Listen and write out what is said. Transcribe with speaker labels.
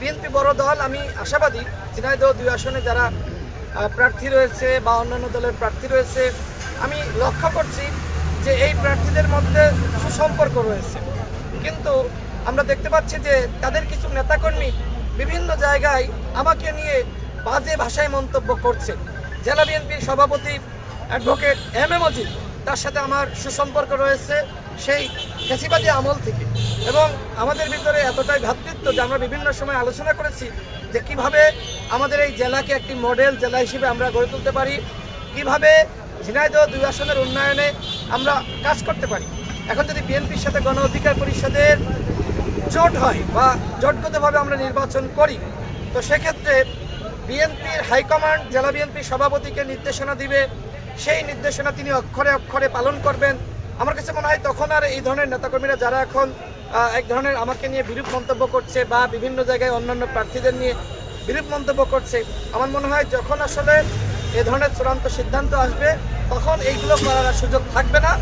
Speaker 1: BNP বড় দল, আমি আশাবাদী। ঝিনাইদহ দুই আসনে যারা প্রার্থী রয়েছে বা অন্যান্য দলের প্রার্থী রয়েছে, আমি লক্ষ্য করছি যে এই প্রার্থীদের মধ্যে সুসম্পর্ক রয়েছে। কিন্তু আমরা দেখতে পাচ্ছি যে তাদের কিছু নেতাকর্মী বিভিন্ন জায়গায় আমাকে নিয়ে বাজে ভাষায় মন্তব্য করছে। জেলা বিএনপির সভাপতি অ্যাডভোকেট এম এ মজিদ তার সাথে আমার সুসম্পর্ক রয়েছে সেই ফেসিবাদী আমল থেকে। এবং আমাদের ভিতরে এতটাই ভ্রাতৃত্ব যে আমরা বিভিন্ন সময় আলোচনা করেছি যে কীভাবে আমাদের এই জেলাকে একটি মডেল জেলা হিসেবে আমরা গড়ে তুলতে পারি, কীভাবে ঝিনাইদহ দুই আসনের উন্নয়নে আমরা কাজ করতে পারি। এখন যদি বিএনপির সাথে গণ অধিকার পরিষদের জোট হয় বা জোটগতভাবে আমরা নির্বাচন করি, তো সেক্ষেত্রে বিএনপির হাইকমান্ড, জেলা বিএনপির সভাপতিকে নির্দেশনা দিবে সেই নির্দেশনা তিনি অক্ষরে অক্ষরে পালন করবেন। আমার কাছে মনে হয় তখন আর এই ধরনের নেতাকর্মীরা যারা এখন এক ধরনের আমাকে নিয়ে বিরূপ মন্তব্য করছে বা বিভিন্ন জায়গায় অন্যান্য প্রার্থীদের নিয়ে বিরূপ মন্তব্য করছে, আমার মনে হয় যখন আসলে এ ধরনের চূড়ান্ত সিদ্ধান্ত আসবে, তখন এইগুলো করার সুযোগ থাকবে না।